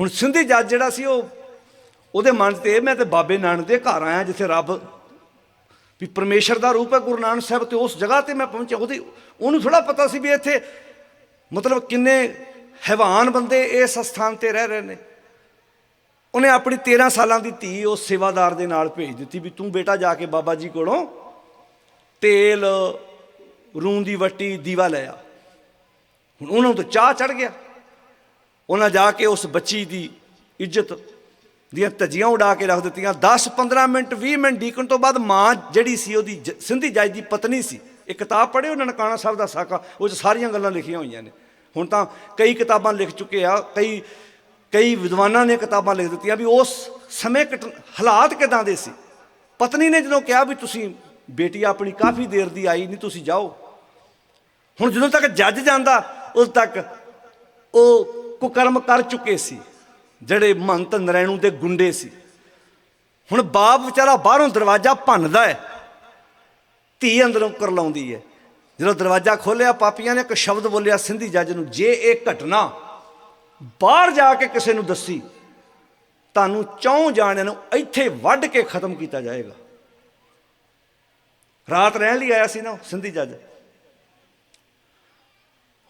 ਹੁਣ ਸਿੰਧੀ ਜੱਜ ਜਿਹੜਾ ਸੀ ਉਹ, ਉਹਦੇ ਮਨ ਤੇ ਮੈਂ ਤੇ ਬਾਬੇ ਨਾਨਕ ਦੇ ਘਰ ਆਇਆ ਜਿੱਥੇ ਰੱਬ ਵੀ ਪਰਮੇਸ਼ਰ ਦਾ ਰੂਪ ਹੈ, ਗੁਰੂ ਨਾਨਕ ਸਾਹਿਬ ਤੇ ਉਸ ਜਗ੍ਹਾ ਤੇ ਮੈਂ ਪਹੁੰਚਿਆ। ਉਹਦੀ, ਉਹਨੂੰ ਥੋੜਾ ਪਤਾ ਸੀ ਵੀ ਇੱਥੇ ਮਤਲਬ ਕਿੰਨੇ ਹੈਵਾਨ ਬੰਦੇ ਇਸ ਸਥਾਨ ਤੇ ਰਹਿ ਰਹੇ ਨੇ। ਉਹਨੇ ਆਪਣੀ 13 ਸਾਲਾਂ ਦੀ ਧੀ ਉਸ ਸੇਵਾਦਾਰ ਦੇ ਨਾਲ ਭੇਜ ਦਿੱਤੀ ਵੀ ਤੂੰ ਬੇਟਾ ਜਾ ਕੇ ਬਾਬਾ ਜੀ ਕੋਲੋਂ ਤੇਲ, ਰੂੰ ਦੀ ਵੱਟੀ, ਦੀਵਾ ਲੈ ਆ। ਹੁਣ ਉਹਨਾਂ ਨੂੰ ਤਾਂ ਚਾਹ ਚੜ ਗਿਆ। ਉਹਨਾਂ ਜਾ ਕੇ ਉਸ ਬੱਚੀ ਦੀ ਇੱਜ਼ਤ ਦੀਆਂ ਧੱਜੀਆਂ ਉਡਾ ਕੇ ਰੱਖ ਦਿੱਤੀਆਂ। 10 15 ਮਿੰਟ 20 ਮਿੰਟ ਡੀਕਣ ਤੋਂ ਬਾਅਦ ਮਾਂ ਜਿਹੜੀ ਸੀ ਉਹਦੀ ਜ- ਸਿੰਧੀ ਜੱਜ ਦੀ ਪਤਨੀ ਸੀ ਇਹ ਕਿਤਾਬ ਪੜ੍ਹੇ, ਉਹਨਾਂ ਨਨਕਾਣਾ ਸਾਹਿਬ ਦਾ ਸਾਕਾ, ਉਹ 'ਚ ਸਾਰੀਆਂ ਗੱਲਾਂ ਲਿਖੀਆਂ ਹੋਈਆਂ ਨੇ। ਹੁਣ ਤਾਂ ਕਈ ਕਿਤਾਬਾਂ ਲਿਖ ਚੁੱਕੇ ਆ, ਕਈ ਕਈ ਵਿਦਵਾਨਾਂ ਨੇ ਕਿਤਾਬਾਂ ਲਿਖ ਦਿੱਤੀਆਂ ਵੀ ਉਸ ਸਮੇਂ ਘਟ- ਹਾਲਾਤ ਕਿਦਾਂ ਦੇ ਸੀ? ਪਤਨੀ ਨੇ ਜਦੋਂ ਕਿਹਾ ਵੀ ਤੁਸੀਂ ਬੇਟੀ ਆਪਣੀ ਕਾਫੀ ਦੇਰ ਦੀ ਆਈ, ਨਹੀਂ ਤੁਸੀਂ ਜਾਓ। ਹੁਣ ਜਦੋਂ ਤੱਕ ਜੱਜ ਜਾਂਦਾ, ਉਦੋਂ ਤੱਕ ਉਹ ਕੁਕਰਮ ਕਰ ਚੁੱਕੇ ਸੀ, ਜਿਹੜੇ ਮਹੰਤ ਨਰੈਣੂ ਦੇ ਗੁੰਡੇ ਸੀ। ਹੁਣ ਬਾਪ ਵਿਚਾਰਾ ਬਾਹਰੋਂ ਦਰਵਾਜ਼ਾ ਭੰਨਦਾ ਹੈ, ਧੀ ਅੰਦਰੋਂ ਕਰਲਾਉਂਦੀ ਹੈ। ਜਦੋਂ ਦਰਵਾਜ਼ਾ ਖੋਲਿਆ ਪਾਪੀਆਂ ਨੇ ਇੱਕ ਸ਼ਬਦ ਬੋਲਿਆ, ਸਿੰਧੀ ਜੱਜ ਨੂੰ, ਜੇ ਇਹ ਘਟਨਾ ਬਾਹਰ ਜਾ ਕੇ ਕਿਸੇ ਨੂੰ ਦੱਸੀ, ਤੁਹਾਨੂੰ ਚੌਂ ਜਾਣਿਆਂ ਨੂੰ ਇੱਥੇ ਵੱਢ ਕੇ ਖਤਮ ਕੀਤਾ ਜਾਏਗਾ। ਰਾਤ ਰਹਿਣ ਲਈ ਆਇਆ ਸੀ ਨਾ ਸਿੰਧੀ ਜੱਜ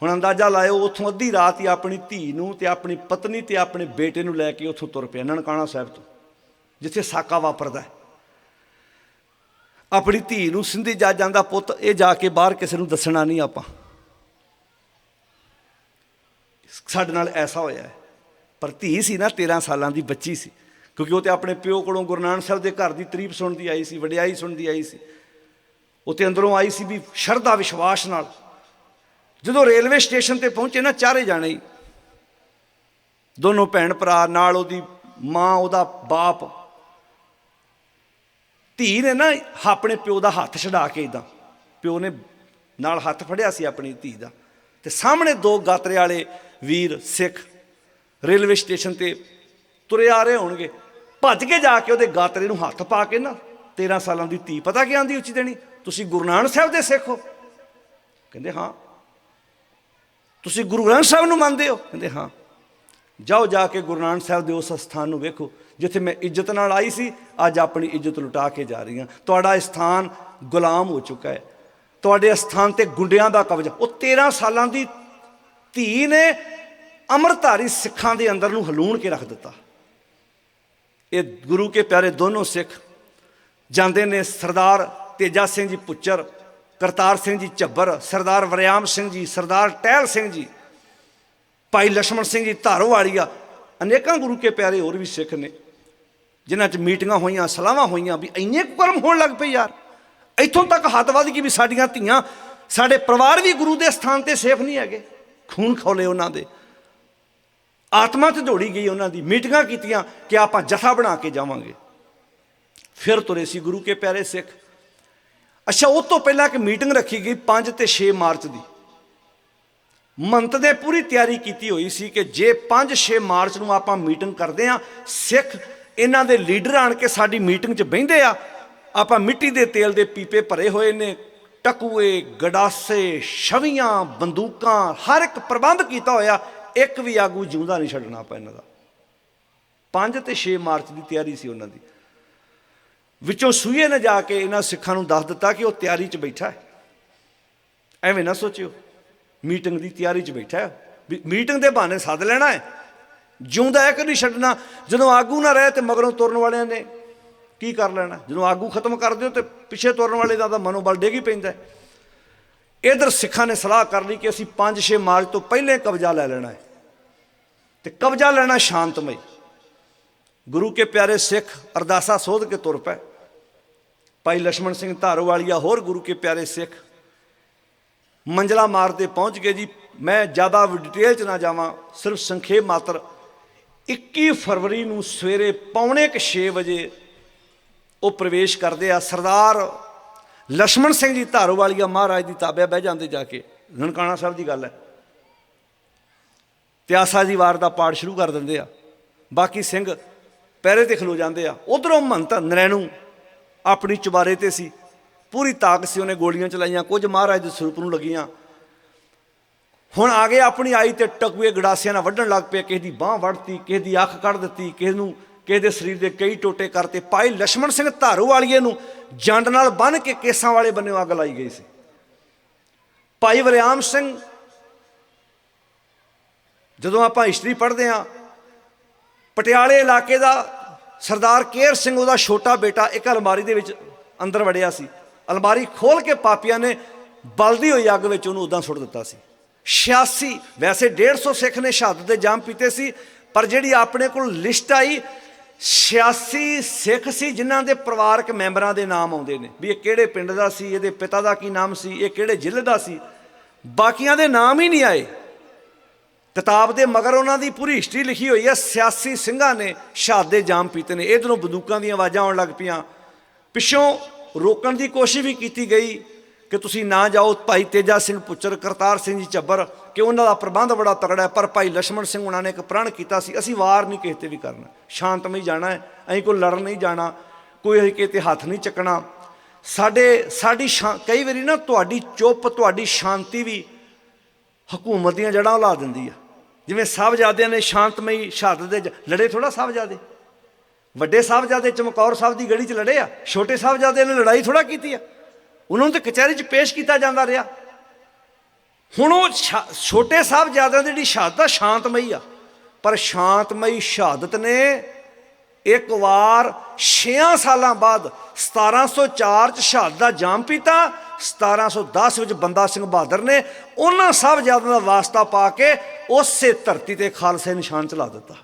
ਹੁਣ ਅੰਦਾਜ਼ਾ ਲਾਇਓ ਉੱਥੋਂ ਅੱਧੀ ਰਾਤ ਹੀ ਆਪਣੀ ਧੀ ਨੂੰ ਤੇ ਆਪਣੀ ਪਤਨੀ ਤੇ ਆਪਣੇ ਬੇਟੇ ਨੂੰ ਲੈ ਕੇ ਉੱਥੋਂ ਤੁਰ ਪਿਆ ਨਨਕਾਣਾ ਸਾਹਿਬ ਤੋਂ, ਜਿੱਥੇ ਸਾਕਾ ਵਾਪਰਦਾ ਹੈ। ਆਪਣੀ ਧੀ ਨੂੰ ਸਿੰਧੀ ਜੱਜ ਜਾਂਦਾ ਪੁੱਤ, ਇਹ ਜਾ ਕੇ ਬਾਹਰ ਕਿਸੇ ਨੂੰ ਦੱਸਣਾ ਨਹੀਂ ਆਪਾਂ। ਸਾਡੇ ਨਾਲ ਐਸਾ ਹੋਇਆ ਹੈ। ਪਰ ਧੀ ਸੀ ਨਾ 13 ਸਾਲਾਂ ਦੀ ਬੱਚੀ ਸੀ, ਕਿਉਂਕਿ ਉਹ ਤੇ ਆਪਣੇ ਪਿਓ ਕੋਲੋਂ ਗੁਰੂ ਨਾਨਕ ਸਾਹਿਬ ਦੇ ਘਰ ਦੀ ਤਾਰੀਫ ਸੁਣਦੀ ਆਈ ਸੀ, ਵਡਿਆਈ ਸੁਣਦੀ ਆਈ ਸੀ। ਉਹ ਤੇ ਅੰਦਰੋਂ ਆਈ ਸੀ ਵੀ ਸ਼ਰਧਾ, ਵਿਸ਼ਵਾਸ ਨਾਲ। ਜਦੋਂ ਰੇਲਵੇ ਸਟੇਸ਼ਨ ਤੇ ਪਹੁੰਚੇ ਨਾ, ਚਾਰੇ ਜਾਣੇ ਹੀ। ਦੋਨੋਂ ਭੈਣ ਭਰਾ, ਨਾਲ ਉਹਦੀ ਮਾਂ, ਉਹਦਾ ਬਾਪ। ਧੀ ਨੇ ਨਾ ਆਪਣੇ ਪਿਓ ਦਾ ਹੱਥ ਛਡਾ ਕੇ ਇਦਾਂ ਪਿਓ ਨੇ ਨਾਲ ਹੱਥ ਫੜਿਆ ਸੀ ਆਪਣੀ ਧੀ ਦਾ। ਤੇ ਸਾਹਮਣੇ ਦੋ ਗਾਤਰੇ ਵਾਲੇ ਵੀਰ, ਸਿੱਖ ਰੇਲਵੇ ਸਟੇਸ਼ਨ ਤੇ ਤੁਰੇ ਆ ਰਹੇ ਹੋਣਗੇ। ਭੱਜ ਕੇ ਜਾ ਕੇ ਉਹਦੇ ਗਾਤਰੇ ਨੂੰ ਹੱਥ ਪਾ ਕੇ ਨਾ 13 ਸਾਲਾਂ ਦੀ ਧੀ ਪਤਾ ਕੀ ਆਂਦੀ ਉੱਚੀ ਦੇਣੀ? ਤੁਸੀਂ ਗੁਰੂ ਨਾਨਕ ਸਾਹਿਬ ਦੇ ਸਿੱਖ ਹੋ। ਕਹਿੰਦੇ, ਹਾਂ। ਤੁਸੀਂ ਗੁਰੂ ਗ੍ਰੰਥ ਸਾਹਿਬ ਨੂੰ ਮੰਨਦੇ ਹੋ? ਕਹਿੰਦੇ ਹਾਂ। ਜਾਓ ਜਾ ਕੇ ਗੁਰੂ ਨਾਨਕ ਸਾਹਿਬ ਦੇ ਉਸ ਸਥਾਨ ਨੂੰ ਵੇਖੋ, ਜਿੱਥੇ ਮੈਂ ਇੱਜ਼ਤ ਨਾਲ ਆਈ ਸੀ, ਅੱਜ ਆਪਣੀ ਇੱਜ਼ਤ ਲੁਟਾ ਕੇ ਜਾ ਰਹੀ ਹਾਂ। ਤੁਹਾਡਾ ਇਹ ਸਥਾਨ ਗੁਲਾਮ ਹੋ ਚੁੱਕਾ ਹੈ। ਤੁਹਾਡੇ ਸਥਾਨ ਤੇ ਗੁੰਡਿਆਂ ਦਾ ਕਬਜ਼ਾ। ਉਹ 13 ਸਾਲਾਂ ਦੀ ਧੀ ਨੇ ਅੰਮ੍ਰਿਤਧਾਰੀ ਸਿੱਖਾਂ ਦੇ ਅੰਦਰ ਨੂੰ ਹਲੂਣ ਕੇ ਰੱਖ ਦਿੱਤਾ। ਇਹ ਗੁਰੂ ਕੇ ਪਿਆਰੇ ਦੋਨੋਂ ਸਿੱਖ ਜਾਂਦੇ ਨੇ ਸਰਦਾਰ ਤੇਜਾ ਸਿੰਘ ਜੀ ਪੁੱਚਰ। ਕਰਤਾਰ ਸਿੰਘ ਜੀ ਝੱਬਰ, ਸਰਦਾਰ ਵਰਿਆਮ ਸਿੰਘ ਜੀ, ਸਰਦਾਰ ਟਹਿਲ ਸਿੰਘ ਜੀ, ਭਾਈ ਲక్ష్మణ ਸਿੰਘ ਜੀ ਧਾਰੋ ਵਾਲੀਆ ਅਨੇਕਾਂ ਗੁਰੂ ਕੇ ਪਿਆਰੇ ਹੋਰ ਵੀ ਸਿੱਖ ਨੇ, ਜਿਨ੍ਹਾਂ 'ਚ ਮੀਟਿੰਗਾਂ ਹੋਈਆਂ, ਸਲਾਹਾਂ ਹੋਈਆਂ ਵੀ ਇੰਨੇ ਕਰਮ ਹੋਣ ਲੱਗ ਪਏ ਯਾਰ। ਇੱਥੋਂ ਤੱਕ ਹੱਦ ਵੱਧ ਗਈ ਵੀ ਸਾਡੀਆਂ ਧੀਆਂ, ਸਾਡੇ ਪਰਿਵਾਰ ਵੀ ਗੁਰੂ ਦੇ ਸਥਾਨ ਤੇ ਸੇਫ ਨਹੀਂ ਹੈਗੇ। ਖੂਨ ਖੋਲੇ ਉਹਨਾਂ ਦੇ। ਆਤਮਾ ਤੇ ਜੋੜੀ ਗਈ ਉਹਨਾਂ ਦੀ, ਮੀਟਿੰਗਾਂ ਕੀਤੀਆਂ ਕਿ ਆਪਾਂ ਜਥਾ ਬਣਾ ਕੇ ਜਾਵਾਂਗੇ। ਫਿਰ ਤੁਰੇ ਸੀ ਗੁਰੂ ਕੇ ਪਿਆਰੇ ਸਿੱਖ। ਅੱਛਾ, ਉਹ ਤੋਂ ਪਹਿਲਾਂ ਇੱਕ ਮੀਟਿੰਗ ਰੱਖੀ ਗਈ 5 ਤੇ 6 ਮਾਰਚ ਦੀ। ਮੰਤ ਦੇ ਪੂਰੀ ਤਿਆਰੀ ਕੀਤੀ ਹੋਈ ਸੀ ਕਿ ਜੇ 5-6 ਮਾਰਚ ਨੂੰ ਆਪਾਂ ਮੀਟਿੰਗ ਕਰਦੇ ਆ ਸਿੱਖ ਇਹਨਾਂ ਦੇ ਲੀਡਰ ਆਣ ਕੇ ਸਾਡੀ ਮੀਟਿੰਗ 'ਚ ਬਹਿੰਦੇ ਆ, ਆਪਾਂ ਮਿੱਟੀ ਦੇ ਤੇਲ ਦੇ ਪੀਪੇ ਭਰੇ ਹੋਏ ਨੇ, ਟਕੂਏ ਗਡਾਸੇ ਛਵੀਆਂ, ਬੰਦੂਕਾਂ, ਹਰ ਇੱਕ ਪ੍ਰਬੰਧ ਕੀਤਾ ਹੋਇਆ, ਇੱਕ ਵੀ ਆਗੂ ਜਿਉਂਦਾ ਨਹੀਂ ਛੱਡਣਾ ਆਪਾਂ ਇਹਨਾਂ ਦਾ। 5 ਤੇ 6 ਮਾਰਚ ਦੀ ਤਿਆਰੀ ਸੀ ਉਹਨਾਂ ਦੀ। ਵਿੱਚੋਂ ਸੂਏ ਨੇ ਜਾ ਕੇ ਇਹਨਾਂ ਸਿੱਖਾਂ ਨੂੰ ਦੱਸ ਦਿੱਤਾ ਕਿ ਉਹ ਤਿਆਰੀ 'ਚ ਬੈਠਾ ਹੈ। ਐਵੇਂ ਨਾ ਸੋਚਿਓ, ਮੀਟਿੰਗ ਦੀ ਤਿਆਰੀ 'ਚ ਬੈਠਾ ਹੈ। ਵੀ ਮੀਟਿੰਗ ਦੇ ਬਹਾਨੇ ਸੱਦ ਲੈਣਾ ਹੈ। ਜਿਉਂਦਾ ਇੱਕ ਨਹੀਂ ਛੱਡਣਾ, ਜਦੋਂ ਆਗੂ ਨਾ ਰਹੇ ਤੇ ਮਗਰੋਂ ਤੁਰਨ ਵਾਲਿਆਂ ਨੇ ਕੀ ਕਰ ਲੈਣਾ? ਜਦੋਂ ਆਗੂ ਖਤਮ ਕਰ ਦਿਓ ਤੇ ਪਿੱਛੇ ਤੁਰਨ ਵਾਲੇ ਦਾ ਤਾਂ ਮਨੋਬਲ ਡੇਗ ਪੈਂਦਾ ਹੈ। ਇਧਰ ਸਿੱਖਾਂ ਨੇ ਸਲਾਹ ਕਰ ਲਈ ਕਿ ਅਸੀਂ 5-6 ਮਾਰਚ ਤੋਂ ਪਹਿਲੇ ਕਬਜ਼ਾ ਲੈ ਲੈਣਾ ਹੈ। ਤੇ ਕਬਜ਼ਾ ਲੈਣਾ ਸ਼ਾਂਤਮਈ। ਗੁਰੂ ਕੇ ਪਿਆਰੇ ਸਿੱਖ ਅਰਦਾਸਾ ਸੋਧ ਕੇ ਤੁਰ ਪਏ। ਭਾਈ ਲక్ష్మణ ਸਿੰਘ ਧਾਰੋ ਵਾਲੀਆ ਹੋਰ ਗੁਰੂ ਕੇ ਪਿਆਰੇ ਸਿੱਖ, ਮੰਜਲਾ ਮਾਰ ਤੇ ਪਹੁੰਚ ਗਏ ਜੀ। ਮੈਂ ਜ਼ਿਆਦਾ ਡਿਟੇਲ 'ਚ ਨਾ ਜਾਵਾਂ, ਸਿਰਫ ਸੰਖੇਪ ਮਾਤਰ। 21 ਫਰਵਰੀ ਨੂੰ ਸਵੇਰੇ ਪੌਣੇ 6 ਵਜੇ ਉਹ ਪ੍ਰਵੇਸ਼ ਕਰਦੇ ਆ ਸਰਦਾਰ ਲక్ష్మణ ਸਿੰਘ ਜੀ ਧਾਰੋ ਵਾਲੀਆ ਮਹਾਰਾਜ ਦੀ ਤਾਬਿਆ ਬਹਿ ਜਾਂਦੇ ਜਾ ਕੇ। ਨਨਕਾਣਾ ਸਾਹਿਬ ਦੀ ਗੱਲ ਹੈ। ਤਿਆਸਾ ਦੀ ਵਾਰ ਦਾ ਪਾਠ ਸ਼ੁਰੂ ਕਰ ਦਿੰਦੇ ਆ। ਬਾਕੀ ਸਿੰਘ ਪੈਰੇ ਤੇ ਖਲੋ ਜਾਂਦੇ ਆ। ਉਧਰੋਂ ਮਹੰਤ ਨਰੈਣੂ ਆਪਣੀ ਚੁਬਾਰੇ ਤੇ ਸੀ। ਪੂਰੀ ਤਾਕਤ ਸੀ ਉਹਨੇ ਗੋਲੀਆਂ ਚਲਾਈਆਂ, ਕੁਝ ਮਹਾਰਾਜ ਦੇ ਸਰੂਪ ਨੂੰ ਲੱਗੀਆਂ। ਹੁਣ ਆ ਗਏ ਆਪਣੀ ਆਈ ਤੇ ਟਕੂਏ ਗੜਾਸਿਆਂ ਨਾਲ ਵੱਢਣ ਲੱਗ ਪਏ, ਕਿਸੇ ਦੀ ਬਾਹ ਵੱਢਤੀ, ਕਿਸੇ ਦੀ ਅੱਖ ਕੱਢ ਦਿੱਤੀ, ਕਿਸੇ ਨੂੰ, ਕਿਸੇ ਦੇ ਸਰੀਰ ਦੇ ਕਈ ਟੋਟੇ ਕਰਤੇ। ਭਾਈ ਲక్ష్మణ ਸਿੰਘ ਧਾਰੂ ਵਾਲੀਏ ਨੂੰ ਜੰਡ ਨਾਲ ਬੰਨ ਕੇ ਕੇਸਾਂ ਵਾਲੇ ਬੰਨੇ ਅੱਗ ਲਾਈ ਗਈ ਸੀ। ਭਾਈ ਵਰਿਆਮ ਸਿੰਘ, ਜਦੋਂ ਆਪਾਂ ਹਿਸਟਰੀ ਪੜ੍ਹਦੇ ਆ ਪਟਿਆਲੇ ਇਲਾਕੇ ਦਾ ਸਰਦਾਰ ਕੇਰ ਸਿੰਘ ਉਹਦਾ ਛੋਟਾ ਬੇਟਾ ਇੱਕ ਅਲਮਾਰੀ ਦੇ ਵਿੱਚ ਅੰਦਰ ਵੜਿਆ ਸੀ। ਅਲਮਾਰੀ ਖੋਲ ਕੇ ਪਾਪੀਆਂ ਨੇ ਬਲਦੀ ਹੋਈ ਅੱਗ ਵਿੱਚ ਉਹਨੂੰ ਉਦਾਂ ਸੁੱਟ ਦਿੱਤਾ ਸੀ। 86 ਵੈਸੇ 150 ਸਿੱਖ ਨੇ ਸ਼ਹਾਦਤ ਦੇ ਜਾਮ ਪੀਤੇ ਸੀ, ਪਰ ਜਿਹੜੀ ਆਪਣੇ ਕੋਲ ਲਿਸਟ ਆਈ 86 ਸਿੱਖ ਸੀ ਜਿਨ੍ਹਾਂ ਦੇ ਪਰਿਵਾਰਕ ਮੈਂਬਰਾਂ ਦੇ ਨਾਮ ਆਉਂਦੇ ਨੇ। ਵੀ ਇਹ ਕਿਹੜੇ ਪਿੰਡ ਦਾ ਸੀ, ਇਹਦੇ ਪਿਤਾ ਦਾ ਕੀ ਨਾਮ ਸੀ, ਇਹ ਕਿਹੜੇ ਜ਼ਿਲ੍ਹੇ ਦਾ ਸੀ। ਬਾਕੀਆਂ ਦੇ ਨਾਮ ਹੀ ਨਹੀਂ ਆਏ। ਕਿਤਾਬ ਦੇ ਮਗਰ ਉਹਨਾਂ ਦੀ ਪੂਰੀ ਹਿਸਟਰੀ ਲਿਖੀ ਹੋਈ ਹੈ, ਸਿਆਸੀ ਸਿੰਘਾਂ ਨੇ ਸ਼ਹਾਦੇ ਜਾਮ ਪੀਤੇ ਨੇ। ਇਧਰੋਂ ਬੰਦੂਕਾਂ ਦੀਆਂ ਆਵਾਜ਼ਾਂ ਆਉਣ ਲੱਗ ਪਈਆਂ। ਪਿੱਛੋਂ ਰੋਕਣ ਦੀ ਕੋਸ਼ਿਸ਼ ਵੀ ਕੀਤੀ ਗਈ ਕਿ ਤੁਸੀਂ ਨਾ ਜਾਓ। ਭਾਈ ਤੇਜਾ ਸਿੰਘ ਪੁੱਤਰ, ਕਰਤਾਰ ਸਿੰਘ ਜੀ ਚੱਬਰ ਕਿ ਉਹਨਾਂ ਦਾ ਪ੍ਰਬੰਧ ਬੜਾ ਤਕੜਾ ਹੈ, ਪਰ ਭਾਈ ਲక్ష్మణ ਸਿੰਘ ਉਹਨਾਂ ਨੇ ਇੱਕ ਪ੍ਰਣ ਕੀਤਾ ਸੀ, ਅਸੀਂ ਵਾਰ ਨਹੀਂ ਕਿਸੇ ਤੇ ਵੀ ਕਰਨਾ। ਸ਼ਾਂਤਮਈ ਜਾਣਾ ਹੈ, ਅਸੀਂ ਕੋਈ ਲੜਨ ਨਹੀਂ ਜਾਣਾ, ਕੋਈ ਅਸੀਂ ਕਿਸੇ ਤੇ ਹੱਥ ਨਹੀਂ ਚੱਕਣਾ। ਸਾਡੇ, ਸਾਡੀ ਕਈ ਵਾਰੀ ਨਾ ਤੁਹਾਡੀ ਚੁੱਪ, ਤੁਹਾਡੀ ਸ਼ਾਂਤੀ ਵੀ ਹਕੂਮਤ ਦੀਆਂ ਜੜਾਂ ਉਲਾ ਦਿੰਦੀ ਆ। ਜਿਵੇਂ ਸਾਹਿਬਜ਼ਾਦਿਆਂ ਨੇ ਸ਼ਾਂਤਮਈ ਸ਼ਹਾਦਤ ਦੇ ਲੜੇ ਥੋੜਾ ਸਾਹਿਬਜ਼ਾਦੇ? ਵੱਡੇ ਸਾਹਿਬਜ਼ਾਦੇ ਚਮਕੌਰ ਸਾਹਿਬ ਦੀ ਗੜੀ 'ਚ ਲੜੇ ਆ, ਛੋਟੇ ਸਾਹਿਬਜ਼ਾਦੇ ਨੇ ਲੜਾਈ ਥੋੜਾ ਕੀਤੀ ਆ। ਉਹਨਾਂ ਨੂੰ ਤਾਂ ਕਚਹਿਰੀ 'ਚ ਪੇਸ਼ ਕੀਤਾ ਜਾਂਦਾ ਰਿਹਾ। ਹੁਣ ਉਹ ਸ਼ਾ- ਛੋਟੇ ਸਾਹਿਬਜ਼ਾਦਿਆਂ ਦੀ ਜਿਹੜੀ ਸ਼ਹਾਦਤ ਆ, ਸ਼ਾਂਤਮਈ ਆ। ਪਰ ਸ਼ਾਂਤਮਈ ਸ਼ਹਾਦਤ ਨੇ ਇੱਕ ਵਾਰ 6 ਸਾਲਾਂ ਬਾਅਦ 1704 ਚ ਸ਼ਹਾਦਤ ਦਾ ਜਾਮ ਪੀਤਾ 1710 ਵਿੱਚ ਬੰਦਾ ਸਿੰਘ ਬਹਾਦਰ ਨੇ ਉਹਨਾਂ ਸਾਹਿਬਜ਼ਾਦਿਆਂ ਦਾ ਵਾਸਤਾ ਪਾ ਕੇ ਉਸੇ ਧਰਤੀ ਤੇ ਖਾਲਸੇ ਨਿਸ਼ਾਨ ਚਲਾ ਦਿੱਤਾ।